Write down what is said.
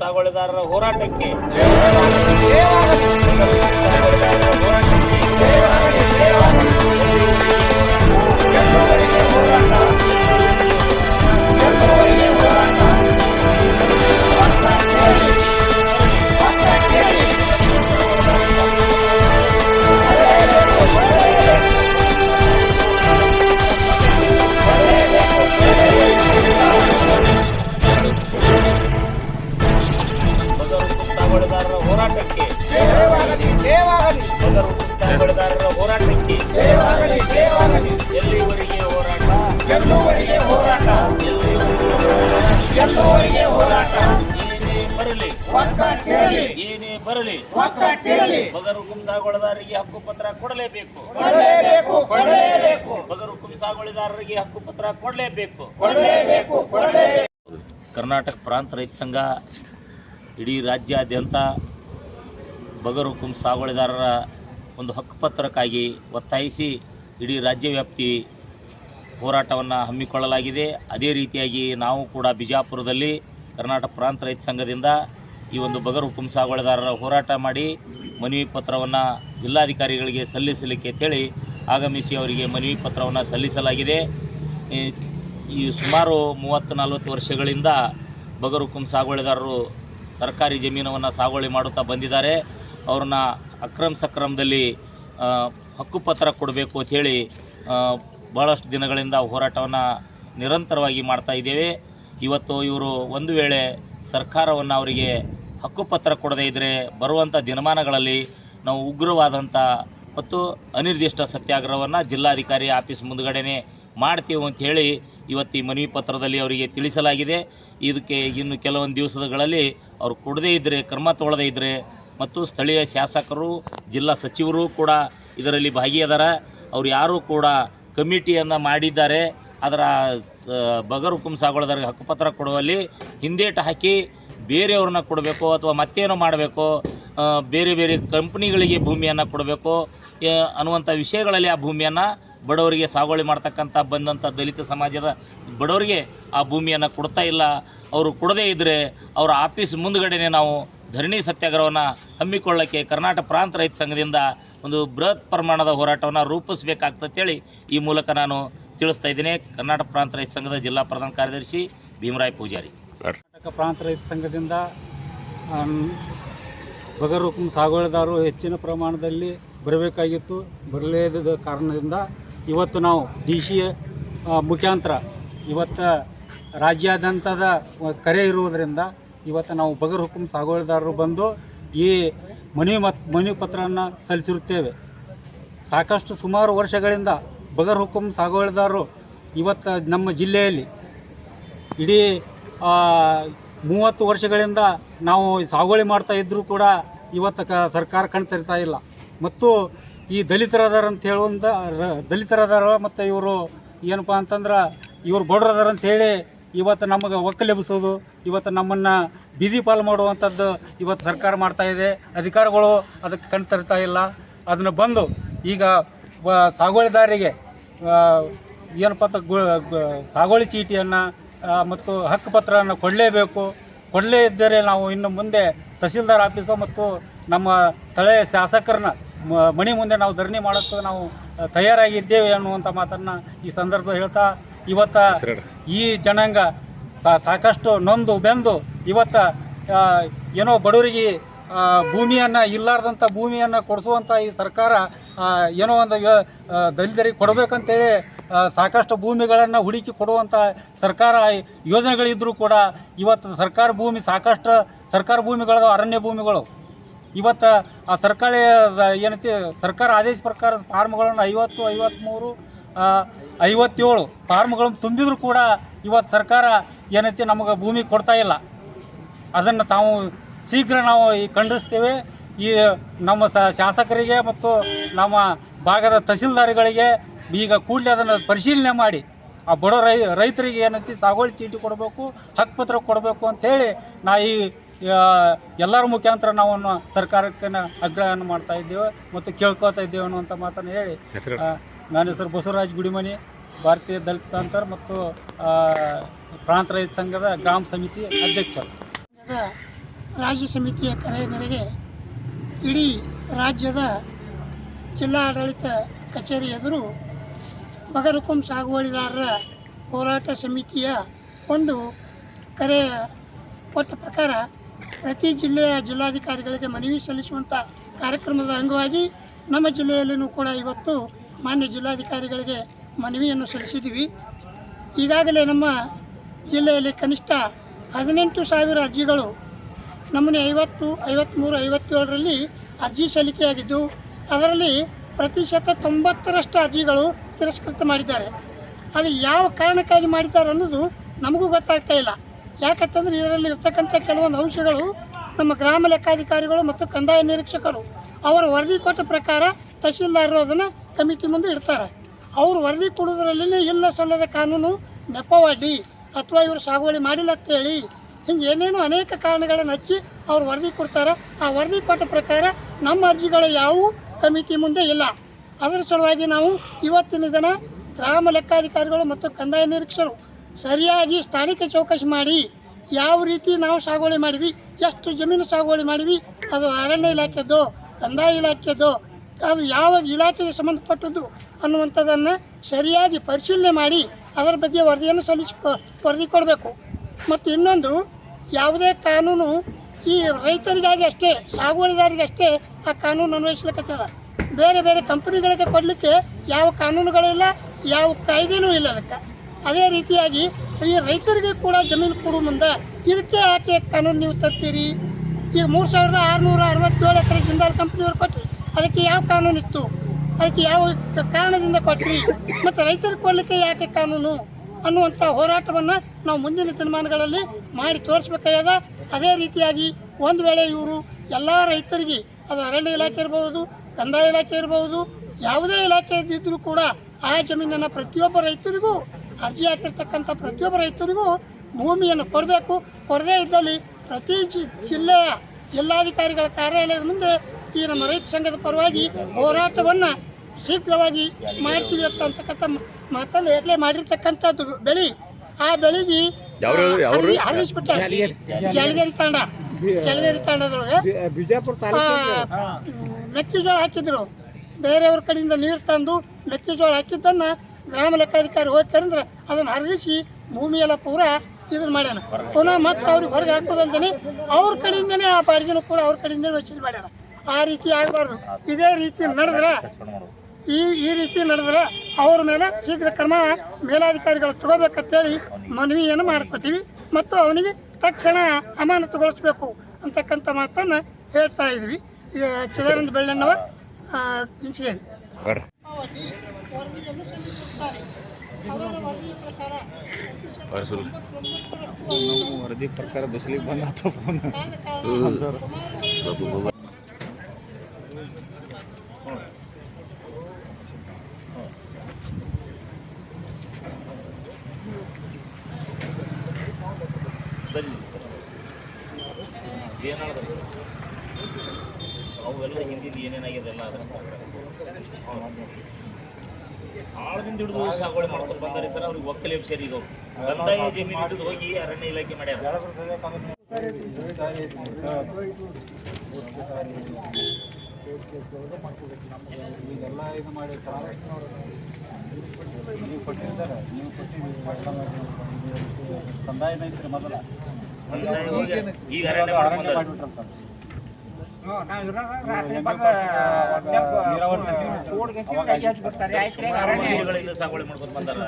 ಸಾಗುವಳಿದಾರರ ಹೋರಾಟಕ್ಕೆ ಕುಂಸಾಗೊಳದಾರರಿಗೆ ಬಗರ್ ಹುಕುಂ ಸಾಗುವಳಿದಾರರಿಗೆ ಹಕ್ಕುಪತ್ರ ಕೊಡಲೇಬೇಕು. ಬಗರು ಕುಂಸಾಗೊಳದಾರರಿಗೆ ಹಕ್ಕುಪತ್ರ ಕೊಡಲೇಬೇಕು. ಕರ್ನಾಟಕ ಪ್ರಾಂತ ರೈತ ಸಂಘ ಇಡೀ ರಾಜ್ಯಾದ್ಯಂತ ಬಗರು ಕುಂ ಸಾಗುವಳಿದಾರರ ಒಂದು ಹಕ್ಕುಪತ್ರಕ್ಕಾಗಿ ಒತ್ತಾಯಿಸಿ ಇಡೀ ರಾಜ್ಯ ವ್ಯಾಪ್ತಿ ಹೋರಾಟವನ್ನು ಹಮ್ಮಿಕೊಳ್ಳಲಾಗಿದೆ. ಅದೇ ರೀತಿಯಾಗಿ ನಾವು ಕೂಡ ಬಿಜಾಪುರದಲ್ಲಿ ಕರ್ನಾಟಕ ಪ್ರಾಂತ ರೈತ ಸಂಘದಿಂದ ಈ ಒಂದು ಬಗರ್ ಹುಕುಂ ಸಾಗುವಳಿದಾರರ ಹೋರಾಟ ಮಾಡಿ ಮನವಿ ಪತ್ರವನ್ನು ಜಿಲ್ಲಾಧಿಕಾರಿಗಳಿಗೆ ಸಲ್ಲಿಸಲಿಕ್ಕೆ ಅಂತೇಳಿ ಆಗಮಿಸಿ ಅವರಿಗೆ ಮನವಿ ಪತ್ರವನ್ನು ಸಲ್ಲಿಸಲಾಗಿದೆ. ಈ ಸುಮಾರು ಮೂವತ್ತು ನಲವತ್ತು ವರ್ಷಗಳಿಂದ ಬಗರ್ ಹುಕುಂ ಸಾಗುವಳಿದಾರರು ಸರ್ಕಾರಿ ಜಮೀನವನ್ನು ಸಾಗುವಳಿ ಮಾಡುತ್ತಾ ಬಂದಿದ್ದಾರೆ. ಅವ್ರನ್ನ ಅಕ್ರಮ ಸಕ್ರಮದಲ್ಲಿ ಹಕ್ಕುಪತ್ರ ಕೊಡಬೇಕು ಅಂಥೇಳಿ ಭಾಳಷ್ಟು ದಿನಗಳಿಂದ ಹೋರಾಟವನ್ನು ನಿರಂತರವಾಗಿ ಮಾಡ್ತಾ ಇದ್ದೇವೆ. ಇವತ್ತು ಇವರು ಒಂದು ವೇಳೆ ಸರ್ಕಾರವನ್ನು ಅವರಿಗೆ ಹಕ್ಕುಪತ್ರ ಕೊಡದೇ ಇದ್ದರೆ ಬರುವಂಥ ದಿನಮಾನಗಳಲ್ಲಿ ನಾವು ಉಗ್ರವಾದಂಥ ಮತ್ತು ಅನಿರ್ದಿಷ್ಟ ಸತ್ಯಾಗ್ರಹವನ್ನು ಜಿಲ್ಲಾಧಿಕಾರಿ ಆಫೀಸ್ ಮುಂದುಗಡೆನೆ ಮಾಡ್ತೀವಿ ಅಂತ ಹೇಳಿ ಇವತ್ತು ಈ ಮನವಿ ಪತ್ರದಲ್ಲಿ ಅವರಿಗೆ ತಿಳಿಸಲಾಗಿದೆ. ಇದಕ್ಕೆ ಇನ್ನು ಕೆಲವೊಂದು ದಿವಸಗಳಲ್ಲಿ ಅವರು ಕೊಡದೇ ಇದ್ದರೆ ಕ್ರಮ ತಗೊಳ್ಳದೇ ಇದ್ದರೆ ಮತ್ತು ಸ್ಥಳೀಯ ಶಾಸಕರು, ಜಿಲ್ಲಾ ಸಚಿವರು ಕೂಡ ಇದರಲ್ಲಿ ಭಾಗಿಯಾದಾರ. ಅವ್ರು ಯಾರೂ ಕೂಡ ಕಮಿಟಿಯನ್ನು ಮಾಡಿದ್ದಾರೆ. ಅದರ ಬಗರ್ ಹುಕುಂ ಸಾಗೋಳದವ್ರಿಗೆ ಹಕ್ಕುಪತ್ರ ಕೊಡುವಲ್ಲಿ ಹಿಂದೇಟು ಹಾಕಿ ಬೇರೆಯವ್ರನ್ನ ಕೊಡಬೇಕು ಅಥವಾ ಮತ್ತೇನೋ ಮಾಡಬೇಕು ಬೇರೆ ಬೇರೆ ಕಂಪ್ನಿಗಳಿಗೆ ಭೂಮಿಯನ್ನು ಕೊಡಬೇಕು ಅನ್ನುವಂಥ ವಿಷಯಗಳಲ್ಲಿ ಆ ಭೂಮಿಯನ್ನು ಬಡವರಿಗೆ ಸಾಗುವಳಿ ಮಾಡ್ತಕ್ಕಂಥ ಬಂದಂಥ ದಲಿತ ಸಮಾಜದ ಬಡವರಿಗೆ ಆ ಭೂಮಿಯನ್ನು ಕೊಡ್ತಾ ಇಲ್ಲ. ಅವರು ಕೊಡದೇ ಇದ್ದರೆ ಅವರ ಆಫೀಸ್ ಮುಂದುಗಡೆನೆ ನಾವು ಧರಣಿ ಸತ್ಯಾಗ್ರಹವನ್ನು ಹಮ್ಮಿಕೊಳ್ಳೋಕ್ಕೆ ಕರ್ನಾಟಕ ಪ್ರಾಂತ ರೈತ ಸಂಘದಿಂದ ಒಂದು ಬೃಹತ್ ಪ್ರಮಾಣದ ಹೋರಾಟವನ್ನು ರೂಪಿಸಬೇಕಾಗ್ತಂತೇಳಿ ಈ ಮೂಲಕ ನಾನು ತಿಳಿಸ್ತಾ ಇದ್ದೀನಿ. ಕರ್ನಾಟಕ ಪ್ರಾಂತ ರೈತ ಸಂಘದ ಜಿಲ್ಲಾ ಪ್ರಧಾನ ಕಾರ್ಯದರ್ಶಿ ಭೀಮರಾಯ್ ಪೂಜಾರಿ. ಕರ್ನಾಟಕ ಪ್ರಾಂತ ರೈತ ಸಂಘದಿಂದ ಬಗರ್ ಹುಕುಂ ಸಾಗುವಳಿದಾರರು ಹೆಚ್ಚಿನ ಪ್ರಮಾಣದಲ್ಲಿ ಬರಬೇಕಾಗಿತ್ತು. ಬರಲೇದ ಕಾರಣದಿಂದ ಇವತ್ತು ನಾವು ಡಿ ಸಿ ಮುಖಾಂತರ ಇವತ್ತು ರಾಜ್ಯಾದ್ಯಂತದ ಕರೆ ಇರುವುದರಿಂದ ಇವತ್ತು ನಾವು ಬಗರ್ ಹುಕುಂ ಸಾಗುವಳಿದಾರರು ಬಂದು ಈ ಮನವಿ ಮತ್, ಮನವಿ ಪತ್ರವನ್ನು ಸಲ್ಲಿಸಿರುತ್ತೇವೆ. ಸಾಕಷ್ಟು ಸುಮಾರು ವರ್ಷಗಳಿಂದ ಬಗರ್ ಹುಕುಂ ಸಾಗುವಳಿದಾರರು ಇವತ್ತು ನಮ್ಮ ಜಿಲ್ಲೆಯಲ್ಲಿ ಇಡೀ ಮೂವತ್ತು ವರ್ಷಗಳಿಂದ ನಾವು ಸಾಗುವಳಿ ಮಾಡ್ತಾ ಇದ್ದರೂ ಕೂಡ ಇವತ್ತು ಕ ಸರ್ಕಾರ ಕಣ್ತರಿತಾ ಇಲ್ಲ. ಮತ್ತು ಈ ದಲಿತರದಾರ ಅಂತ ಹೇಳುವಂಥ ದಲಿತರದಾರ ಮತ್ತು ಇವರು ಏನಪ್ಪ ಅಂತಂದ್ರೆ ಇವರು ಬಡ್ರದಾರ ಅಂತ ಹೇಳಿ ಇವತ್ತು ನಮಗೆ ಒಕ್ಕಲೆಬ್ಬಿಸೋದು ಇವತ್ತು ನಮ್ಮನ್ನು ಬೀದಿ ಪಾಲು ಮಾಡುವಂಥದ್ದು ಇವತ್ತು ಸರ್ಕಾರ ಮಾಡ್ತಾ ಇದೆ. ಅಧಿಕಾರಿಗಳು ಅದಕ್ಕೆ ಕಣ್ತರಿತಾ ಇಲ್ಲ. ಅದನ್ನು ಬಂದು ಈಗ ಸಾಗುವಳಿದಾರಿಗೆ ಏನಪ್ಪ ಅಂತ ಸಾಗುವಳಿ ಚೀಟಿಯನ್ನು ಮತ್ತು ಹಕ್ಕುಪತ್ರವನ್ನು ಕೊಡಲೇಬೇಕು. ಕೊಡಲೇ ಇದ್ದರೆ ನಾವು ಇನ್ನು ಮುಂದೆ ತಹಸೀಲ್ದಾರ್ ಆಫೀಸು ಮತ್ತು ನಮ್ಮ ತಳೆಯ ಶಾಸಕರನ್ನ ಮಣಿ ಮುಂದೆ ನಾವು ಧರಣಿ ಮಾಡೋಕ್ಕೆ ನಾವು ತಯಾರಾಗಿದ್ದೇವೆ ಅನ್ನುವಂಥ ಮಾತನ್ನು ಈ ಸಂದರ್ಭ ಹೇಳ್ತಾ ಇವತ್ತ ಈ ಜನಾಂಗ ಸಾಕಷ್ಟು ನೊಂದು ಬೆಂದು ಇವತ್ತ ಏನೋ ಬಡವರಿಗೆ ಭೂಮಿಯನ್ನು ಇಲ್ಲಾರ್ದಂಥ ಭೂಮಿಯನ್ನು ಕೊಡಿಸುವಂಥ ಈ ಸರ್ಕಾರ ಏನೋ ಒಂದು ದಲಿತರಿಗೆ ಕೊಡಬೇಕಂತೇಳಿ ಸಾಕಷ್ಟು ಭೂಮಿಗಳನ್ನು ಹುಡುಕಿ ಕೊಡುವಂಥ ಸರ್ಕಾರ ಯೋಜನೆಗಳಿದ್ದರೂ ಕೂಡ ಇವತ್ತು ಸರ್ಕಾರ ಭೂಮಿ ಸಾಕಷ್ಟು ಸರ್ಕಾರ ಭೂಮಿಗಳು ಅರಣ್ಯ ಭೂಮಿಗಳು. ಇವತ್ತು ಆ ಸರ್ಕಾರಿ, ಏನೈತಿ, ಸರ್ಕಾರ ಆದೇಶ ಪ್ರಕಾರ ಫಾರ್ಮ್ಗಳನ್ನು ಐವತ್ತು ಐವತ್ತ್ಮೂರು ಐವತ್ತೇಳು ಫಾರ್ಮ್ಗಳನ್ನು ತುಂಬಿದ್ರು ಕೂಡ ಇವತ್ತು ಸರ್ಕಾರ ಏನೈತಿ ನಮಗೆ ಭೂಮಿ ಕೊಡ್ತಾ ಇಲ್ಲ. ಅದನ್ನು ತಾವು ಶೀಘ್ರ ನಾವು ಈ ಖಂಡಿಸ್ತೇವೆ. ಈ ನಮ್ಮ ಶಾಸಕರಿಗೆ ಮತ್ತು ನಮ್ಮ ಭಾಗದ ತಹಸೀಲ್ದಾರ್ಗಳಿಗೆ ಈಗ ಕೂಡಲೇ ಅದನ್ನು ಪರಿಶೀಲನೆ ಮಾಡಿ. ಆ ಬಡ ರೈ ರೈತರಿಗೆ ಏನಂತ ಸಾಗುವಳಿ ಚೀಟಿ ಕೊಡಬೇಕು ಹಕ್ಕುಪತ್ರ ಕೊಡಬೇಕು ಅಂಥೇಳಿ ನಾ ಈ ಎಲ್ಲರ ಮುಖಾಂತರ ನಾವು ಸರ್ಕಾರಕ್ಕೆ ಆಗ್ರಹವನ್ನು ಮಾಡ್ತಾ ಇದ್ದೇವೆ ಮತ್ತು ಕೇಳ್ಕೊತಾ ಇದ್ದೇವೆ ಅನ್ನುವಂಥ ಮಾತನ್ನು ಹೇಳಿ. ನನ್ನ ಹೆಸರು ಬಸವರಾಜ್ ಗುಡಿಮನಿ ಭಾರತೀಯ ದಲಿತ ಪ್ರಾಂತರ ಮತ್ತು ಪ್ರಾಂತ ರೈತ ಸಂಘದ ಗ್ರಾಮ ಸಮಿತಿ ಅಧ್ಯಕ್ಷರು. ರಾಜ್ಯ ಸಮಿತಿಯ ಕರೆ ಮೇರೆಗೆ ಇಡೀ ರಾಜ್ಯದ ಜಿಲ್ಲಾಡಳಿತ ಕಚೇರಿ ಎದುರು ಬಗರುಕುಂ ಸಾಗುವಳಿದಾರರ ಹೋರಾಟ ಸಮಿತಿಯ ಒಂದು ಕರೆ ಕೊಟ್ಟ ಪ್ರಕಾರ ಪ್ರತಿ ಜಿಲ್ಲೆಯ ಜಿಲ್ಲಾಧಿಕಾರಿಗಳಿಗೆ ಮನವಿ ಸಲ್ಲಿಸುವಂಥ ಕಾರ್ಯಕ್ರಮದ ಅಂಗವಾಗಿ ನಮ್ಮ ಜಿಲ್ಲೆಯಲ್ಲಿಯೂ ಕೂಡ ಇವತ್ತು ಮಾನ್ಯ ಜಿಲ್ಲಾಧಿಕಾರಿಗಳಿಗೆ ಮನವಿಯನ್ನು ಸಲ್ಲಿಸಿದ್ದೀವಿ. ಈಗಾಗಲೇ ನಮ್ಮ ಜಿಲ್ಲೆಯಲ್ಲಿ ಕನಿಷ್ಠ ಹದಿನೆಂಟು ಸಾವಿರ ಅರ್ಜಿಗಳು ನಮೂನೆ ಐವತ್ತು ಐವತ್ತ್ಮೂರು ಐವತ್ತೇಳರಲ್ಲಿ ಅರ್ಜಿ ಸಲ್ಲಿಕೆಯಾಗಿದ್ದು, ಅದರಲ್ಲಿ ಪ್ರತಿಶತ ತೊಂಬತ್ತರಷ್ಟು ಅರ್ಜಿಗಳು ತಿರಸ್ಕೃತ ಮಾಡಿದ್ದಾರೆ. ಅದು ಯಾವ ಕಾರಣಕ್ಕಾಗಿ ಮಾಡಿದ್ದಾರೆ ಅನ್ನೋದು ನಮಗೂ ಗೊತ್ತಾಗ್ತಾ ಇಲ್ಲ. ಯಾಕಂತಂದರೆ ಇದರಲ್ಲಿ ಇರ್ತಕ್ಕಂಥ ಕೆಲವೊಂದು ಅಂಶಗಳು ನಮ್ಮ ಗ್ರಾಮ ಲೆಕ್ಕಾಧಿಕಾರಿಗಳು ಮತ್ತು ಕಂದಾಯ ನಿರೀಕ್ಷಕರು, ಅವರ ವರದಿ ಕೊಟ್ಟ ಪ್ರಕಾರ ತಹಶೀಲ್ದಾರರು ಅದನ್ನು ಕಮಿಟಿ ಮುಂದೆ ಇಡ್ತಾರೆ. ಅವರು ವರದಿ ಕೊಡೋದ್ರಲ್ಲಿ ಇಲ್ಲ ಸಲ್ಲದ ಕಾನೂನು ನೆಪವಾಡಿ, ಅಥವಾ ಇವರು ಸಾಗುವಳಿ ಮಾಡಿಲ್ಲ ಅಂತೇಳಿ ಹಿಂಗೆ ಏನೇನೋ ಅನೇಕ ಕಾರಣಗಳನ್ನು ಹಚ್ಚಿ ಅವ್ರು ವರದಿ ಕೊಡ್ತಾರೆ. ಆ ವರದಿ ಕೊಟ್ಟ ಪ್ರಕಾರ ನಮ್ಮ ಅರ್ಜಿಗಳ ಯಾವುವು ಕಮಿಟಿ ಮುಂದೆ ಇಲ್ಲ. ಅದರ ಸಲುವಾಗಿ ನಾವು ಇವತ್ತಿನ ದಿನ ಗ್ರಾಮ ಲೆಕ್ಕಾಧಿಕಾರಿಗಳು ಮತ್ತು ಕಂದಾಯ ನಿರೀಕ್ಷರು ಸರಿಯಾಗಿ ಸ್ಥಾನಿಕ ಚೌಕಸಿ ಮಾಡಿ ಯಾವ ರೀತಿ ನಾವು ಸಾಗುವಳಿ ಮಾಡಿವಿ ಎಷ್ಟು ಜಮೀನು ಸಾಗುವಳಿ ಮಾಡಿವಿ ಅದು ಅರಣ್ಯ ಇಲಾಖೆದ್ದು, ಕಂದಾಯ ಇಲಾಖೆದ್ದು, ಅದು ಯಾವ ಇಲಾಖೆಗೆ ಸಂಬಂಧಪಟ್ಟದ್ದು ಅನ್ನುವಂಥದ್ದನ್ನು ಸರಿಯಾಗಿ ಪರಿಶೀಲನೆ ಮಾಡಿ ಅದರ ಬಗ್ಗೆ ವರದಿಯನ್ನು ಸಲ್ಲಿಸಿ, ವರದಿ ಕೊಡಬೇಕು. ಮತ್ತು ಇನ್ನೊಂದು ಯಾವುದೇ ಕಾನೂನು ಈ ರೈತರಿಗಾಗಿ ಅಷ್ಟೇ ಸಾಗುವಳಿದಾರಿಗೆ ಅಷ್ಟೇ ಆ ಕಾನೂನು ಅನ್ವಯಿಸ್ಲಿಕ್ಕತ್ತದ ಬೇರೆ ಬೇರೆ ಕಂಪನಿಗಳಿಗೆ ಕೊಡಲಿಕ್ಕೆ ಯಾವ ಕಾನೂನುಗಳಿಲ್ಲ ಯಾವ ಕಾಯ್ದೆನೂ ಇಲ್ಲ ಅದಕ್ಕೆ. ಅದೇ ರೀತಿಯಾಗಿ ಈ ರೈತರಿಗೆ ಕೂಡ ಜಮೀನು ಕೊಡುವ ಮುಂದೆ ಇದಕ್ಕೆ ಯಾಕೆ ಕಾನೂನು ನೀವು ತರ್ತೀರಿ? ಈಗ ಮೂರು ಸಾವಿರದ ಆರುನೂರ ಅರವತ್ತೇಳು ಎಕರೆ ಜಿಂದಾಲ್ ಕಂಪ್ನಿಯವ್ರು ಕೊಟ್ಟರು ಅದಕ್ಕೆ ಯಾವ ಕಾನೂನು ಇತ್ತು ಅದಕ್ಕೆ ಯಾವ ಕಾರಣದಿಂದ ಕೊಟ್ರಿ? ಮತ್ತು ರೈತರಿಗೆ ಕೊಡಲಿಕ್ಕೆ ಯಾಕೆ ಕಾನೂನು? ಅನ್ನುವಂಥ ಹೋರಾಟವನ್ನು ನಾವು ಮುಂದಿನ ದಿನಮಾನಗಳಲ್ಲಿ ಮಾಡಿ ತೋರಿಸ್ಬೇಕಾಗ್ಯದ. ಅದೇ ರೀತಿಯಾಗಿ ಒಂದು ವೇಳೆ ಇವರು ಎಲ್ಲ ರೈತರಿಗೆ, ಅದು ಅರಣ್ಯ ಇಲಾಖೆ ಇರಬಹುದು ಕಂದಾಯ ಇಲಾಖೆ ಇರಬಹುದು ಯಾವುದೇ ಇಲಾಖೆ ಇದ್ದಿದ್ದರೂ ಕೂಡ ಆ ಜಮೀನನ್ನು ಪ್ರತಿಯೊಬ್ಬ ರೈತರಿಗೂ, ಅರ್ಜಿ ಹಾಕಿರ್ತಕ್ಕಂಥ ಪ್ರತಿಯೊಬ್ಬ ರೈತರಿಗೂ ಭೂಮಿಯನ್ನು ಕೊಡಬೇಕು. ಕೊಡದೇ ಇದ್ದಲ್ಲಿ ಪ್ರತಿ ಜಿ ಜಿಲ್ಲೆಯ ಜಿಲ್ಲಾಧಿಕಾರಿಗಳ ಕಾರ್ಯಾಲಯದ ಮುಂದೆ ಈ ನಮ್ಮ ರೈತ ಸಂಘದ ಪರವಾಗಿ ಹೋರಾಟವನ್ನು ಶೀಘ್ರವಾಗಿ ಮಾಡ್ತೀವಿ ಅಂತ ಅಂತಕ್ಕಂಥ ಮ- ಮಾತನ್ನು ಈಗಲೇ ಮಾಡಿರ್ತಕ್ಕಂಥದ್ದು ಬೆಳಿ ಆ ಬೆಳಿಗ್ಗೆ ಹರಿಸ್ಬಿಟ್ಟ ಜಲಗೇರಿ. ತಾಂಡ ಜಲಗೇರಿ ತಾಂಡದೊಳಗೆ ಮೆಕ್ಕೆಜೋಳ ಹಾಕಿದ್ರು. ಬೇರೆಯವ್ರ ಕಡೆಯಿಂದ ನೀರು ತಂದು ಮೆಕ್ಕೆಜೋಳ ಹಾಕಿದ್ದನ್ನು ಗ್ರಾಮ ಲೆಕ್ಕಾಧಿಕಾರಿ ಹೋಗಿ ಕರೆದ್ರೆ ಅದನ್ನು ಹರಗಿಸಿ ಭೂಮಿಯೆಲ್ಲ ಪೂರ ಇದನ್ನ ಮಾಡ್ಯಾನ. ಪುನಃ ಮತ್ತೆ ಅವ್ರಿಗೆ ಹೊರಗೆ ಹಾಕೋದಂತಾನೆ ಅವ್ರ ಕಡೆಯಿಂದನೇ ಆ ಬಾಡಿಗೆನೂ ಕೂಡ ಅವ್ರ ಕಡೆಯಿಂದನೇ ವಸೂಲಿ ಮಾಡ್ಯಾರ ಆ ರೀತಿ ಆಗಬಾರ್ದು. ಇದೇ ರೀತಿ ನಡೆದ್ರೆ ಈ ಈ ರೀತಿ ನಡೆದ್ರೆ ಅವ್ರ ಮೇಲೆ ಶೀಘ್ರ ಕ್ರಮ ಮೇಲಾಧಿಕಾರಿಗಳು ತಗೋಬೇಕಂತೇಳಿ ಮನವಿಯನ್ನು ಮಾಡ್ಕೋತೀವಿ ಮತ್ತು ಅವನಿಗೆ ತಕ್ಷಣ ಅಮಾನತುಗೊಳಿಸಬೇಕು ಅಂತಕ್ಕಂಥ ಮಾತನ್ನು ಹೇಳ್ತಾ ಇದ್ವಿ. ಚಿದಾನಂದ ಬೆಳ್ಳಣ್ಣವ ಇಂಚಿಗೇರಿ. ವರದಿಯನ್ನು ಸಲ್ಲಿಸುತ್ತಾರೆ ಅವರ ವರದಿಯ ಪ್ರಕಾರ ವರದಿ ಪ್ರಕಾರ ಬಿಸಿಲಿಗೆ ಬಂದ ಆದ ಕಾರಣ ಸುಮಾರು ಬನ್ನಿ ಸರ್ ಏನಾದ್ರು ಅವೆಲ್ಲ ಹಿಂದಿನ ಏನೇನಾಗಿದೆ ಎಲ್ಲ ಅದ್ರ ಆಳದಿಂದ ಹಿಡಿದು ಸಾಗುವಳಿ ಮಾಡ್ಕೊಂಡು ಬಂದಾರೆ ಸರ್, ಅವ್ರಿಗೆ ಒಕ್ಕಲಿ ಸೇರಿ ಇದು. ಕಂದಾಯ ಜಮೀನು ಹಿಡಿದು ಹೋಗಿ ಅರಣ್ಯ ಇಲಾಖೆ ಮಾಡ್ಯಾರ. ಈಗೆಲ್ಲ ಇದು ಮಾಡಿ ನೀವು ಕೊಟ್ಟಿದ್ದಾರೆ, ನೀವು ಕೊಟ್ಟಿದ್ದೀರಿ. ಕಂದಾಯನ ಐತ್ರಿ ಮೊದಲ. ಈಗ ಅರಣ್ಯ ಮಾಡ್ಕೊಂಡು ಸಾಗುವಳಿ ಬಂದಾರ.